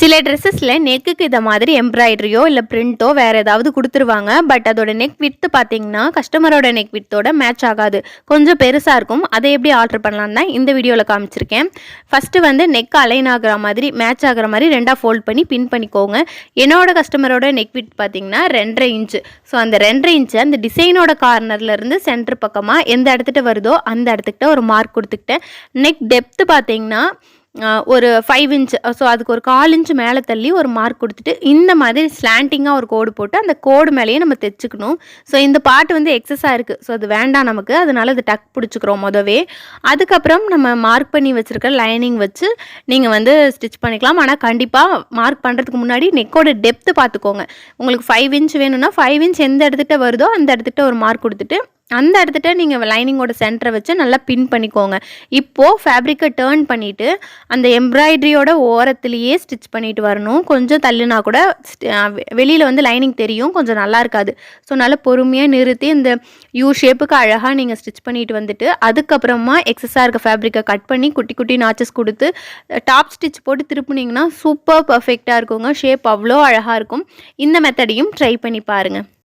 சில ட்ரெஸ்ஸஸில் நெக்குக்கு இதை மாதிரி எம்ப்ராய்டரியோ இல்லை பிரிண்ட்டோ வேறு ஏதாவது கொடுத்துருவாங்க. பட் அதோட நெக் வித்து பார்த்தீங்கன்னா கஸ்டமரோட நெக் வித்தோட மேட்ச் ஆகாது. கொஞ்சம் பெருசாக இருக்கும். அதை எப்படி ஆர்டர் பண்ணலாம் தான் இந்த வீடியோவில் காமிச்சிருக்கேன். ஃபஸ்ட்டு வந்து நெக் அலைன் ஆகிற மாதிரி மேட்ச் ஆகிற மாதிரி ரெண்டாக ஃபோல்ட் பண்ணி பின் பண்ணிக்கோங்க. என்னோட கஸ்டமரோட நெக் வித் பார்த்தீங்கன்னா ரெண்டரை இன்ச்சு ஸோ அந்த ரெண்டரை இன்ச்சு அந்த டிசைனோட கார்னர்லேருந்து சென்டர் பக்கமாக எந்த இடத்துட்ட வருதோ அந்த இடத்துக்கிட்ட ஒரு மார்க் கொடுத்துக்கிட்டேன். நெக் டெப்த்து பார்த்தீங்கன்னா ஒரு ஃபைவ் இன்ச் ஸோ அதுக்கு ஒரு கால் இன்ச் மேலே தள்ளி ஒரு மார்க் கொடுத்துட்டு இந்த மாதிரி ஸ்லாண்டிங்காக ஒரு கோடு போட்டு அந்த கோடு மேலேயே நம்ம தைச்சிக்கணும். ஸோ இந்த பாட்டு வந்து எக்ஸஸாக இருக்குது ஸோ அது வேண்டாம் நமக்கு. அதனால் அது டக் பிடிச்சிக்கிறோம் மொதவே. அதுக்கப்புறம் நம்ம மார்க் பண்ணி வச்சுருக்க லைனிங் வச்சு நீங்கள் வந்து ஸ்டிச் பண்ணிக்கலாம். ஆனால் கண்டிப்பாக மார்க் பண்ணுறதுக்கு முன்னாடி நெக்கோட டெப்த்து பார்த்துக்கோங்க உங்களுக்கு ஃபைவ் இன்ச் வேணும்னா ஃபைவ் இன்ச் எந்த இடத்துட்ட வருதோ அந்த இடத்துட்ட ஒரு மார்க் கொடுத்துட்டு அந்த இடத்துட்ட நீங்கள் லைனிங்கோட சென்டரை வச்சு நல்லா பின் பண்ணிக்கோங்க. இப்போது ஃபேப்ரிக்கை டேர்ன் பண்ணிவிட்டு அந்த எம்ப்ராய்டரியோட ஓரத்துலேயே ஸ்டிச் பண்ணிட்டு வரணும். கொஞ்சம் தள்ளுனா கூட வெளியில் வந்து லைனிங் தெரியும். கொஞ்சம் நல்லா இருக்காது. ஸோ நல்லா பொறுமையாக நிறுத்தி இந்த யூ ஷேப்புக்கு அழகாக நீங்கள் ஸ்டிச் பண்ணிட்டு வந்துட்டு அதுக்கப்புறமா எக்ஸஸாக இருக்க ஃபேப்ரிக்கை கட் பண்ணி குட்டி குட்டி நாச்சஸ் கொடுத்து டாப் ஸ்டிச் போட்டு திருப்புனீங்கன்னா சூப்பர் பர்ஃபெக்டாக இருக்குங்க. ஷேப் அவ்வளோ அழகாக இருக்கும். இந்த மெத்தடையும் ட்ரை பண்ணி பாருங்கள்